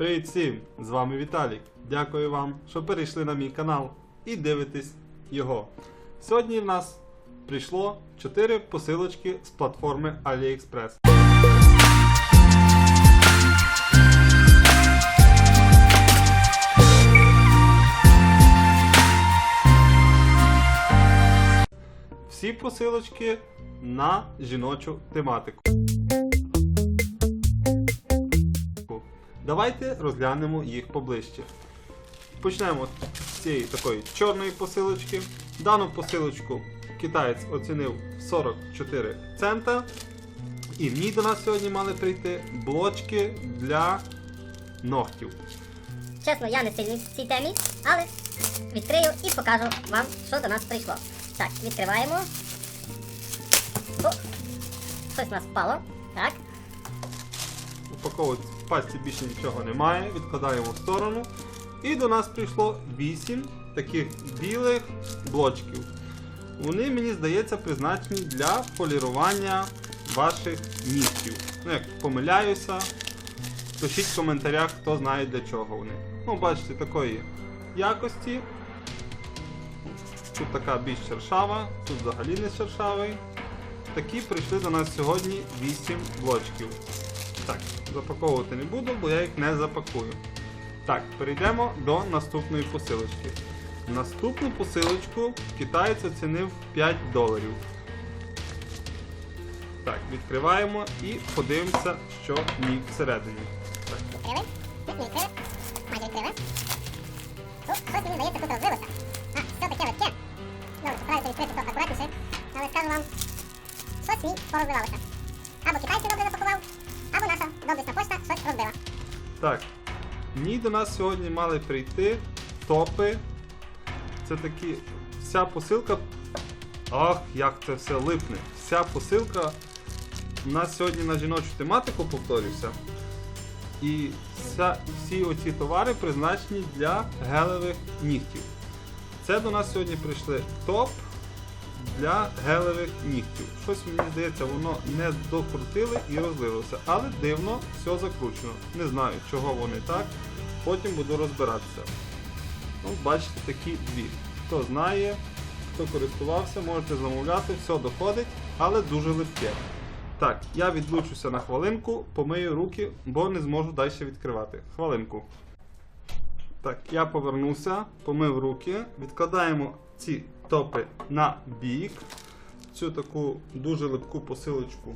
Привіт всім! З вами Віталік. Дякую вам, що перейшли на мій канал і дивитесь його. Сьогодні в нас прийшло 4 посилочки з платформи AliExpress. Всі посилочки на жіночу тематику. Давайте розглянемо їх поближче. Почнемо з цієї такої чорної посилочки. Дану посилочку китаєць оцінив 44 цента. І в ній до нас сьогодні мали прийти блочки для ногтів. Чесно, я не сильний в цій темі, але відкрию і покажу вам, що до нас прийшло. Так, відкриваємо. О, щось у нас впало. Так. Упаковувати в пасті більше нічого немає, відкладаємо в сторону. І до нас прийшло 8 таких білих блочків. Вони, мені здається, призначені для полірування ваших нігтів. Ну, як помиляюся, пишіть в коментарях, хто знає для чого вони. Ну, бачите, такої якості. Тут така більш шершава, тут взагалі не шершавий. Такі прийшли до нас сьогодні 8 блочків. Так, запаковувати не буду, бо я їх не запакую. Так, перейдемо до наступної посилочки. Наступну посилочку китаєць оцінив 5 доларів. Так, відкриваємо і подивимося, що в всередині. Відкрили? Але скажу вам, щось мені порозбивалося. Або китайці добре запакував, або наша доблесна почта щось розбила. Так, в ній до нас сьогодні мали прийти топи. Це такі. Вся посилка. Ах, як це все липне. Вся посилка у нас сьогодні на жіночу тематику повторюся. І вся, всі оці товари призначені для гелевих нігтів. Це до нас сьогодні прийшли топ для гелевих нігтів. Щось мені здається, воно не докрутили і розлилося. Але дивно, все закручено. Не знаю, чого вони так. Потім буду розбиратися. Ну, бачите, такі дві. Хто знає, хто користувався, можете замовляти, все доходить, але дуже липке. Так, я відлучуся на хвилинку, помию руки, бо не зможу далі відкривати. Хвилинку. Так, я повернуся, помив руки, відкладаємо ці топи на бік. Цю таку дуже липку посилочку,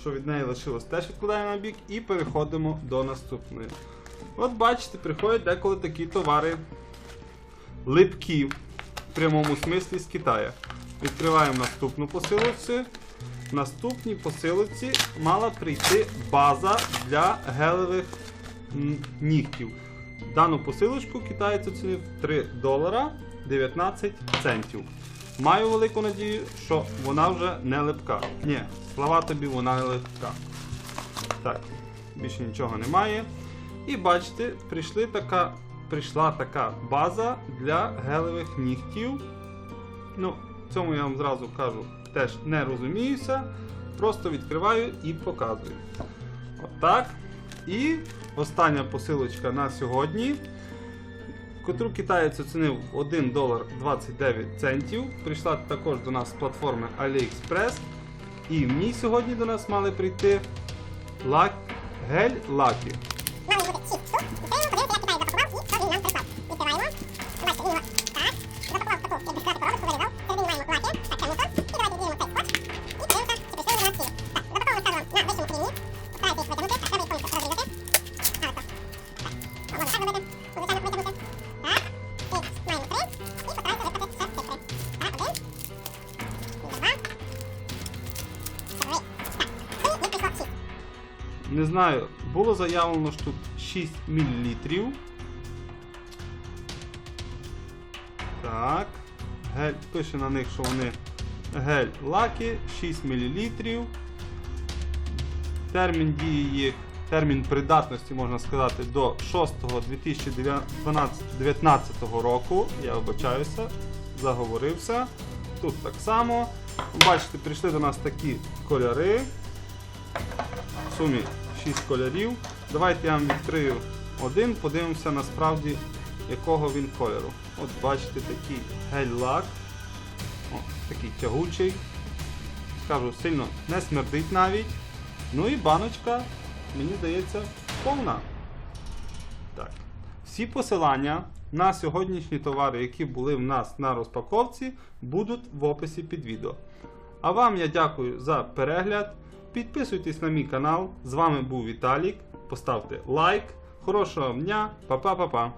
що від неї лишилось, теж відкладаємо на бік і переходимо до наступної. От бачите, приходять деколи такі товари липкі в прямому смислі з Китаю. Відкриваємо наступну посилочку. В наступній посилочці мала прийти база для гелевих нігтів. Дану посилочку китаєць оцінив 3 долара 19 центів. Маю велику надію, що вона вже не липка. Ні, слава тобі, вона не липка. Так, більше нічого немає. І бачите, прийшли така, прийшла така база для гелевих нігтів. Ну, в цьому я вам зразу кажу, теж не розуміюся. Просто відкриваю і показую. Отак. І остання посилочка на сьогодні, котру китаєць оцінив 1 долар 29 центів. Прийшла також до нас з платформи AliExpress. І в ній сьогодні до нас мали прийти лак... гель Не знаю, було заявлено, що тут 6 мл. Так. Гель, пише на них, що вони гель лаки 6 мл. Термін дії їх, термін придатності, можна сказати, до 6.2019 року. Я вибачаюся, заговорився. Тут так само. Бачите, прийшли до нас такі кольори. Сумі 6 кольорів. Давайте я вам відкрию один. Подивимося насправді, якого він кольору. От бачите такий гель-лак. Такий тягучий. Скажу, сильно не смердить навіть. Ну і баночка, мені здається, повна. Так. Всі посилання на сьогоднішні товари, які були в нас на розпаковці, будуть в описі під відео. А вам я дякую за перегляд. Підписуйтесь на мій канал. З вами був Віталік. Поставте лайк. Хорошого дня. Па-па-па-па.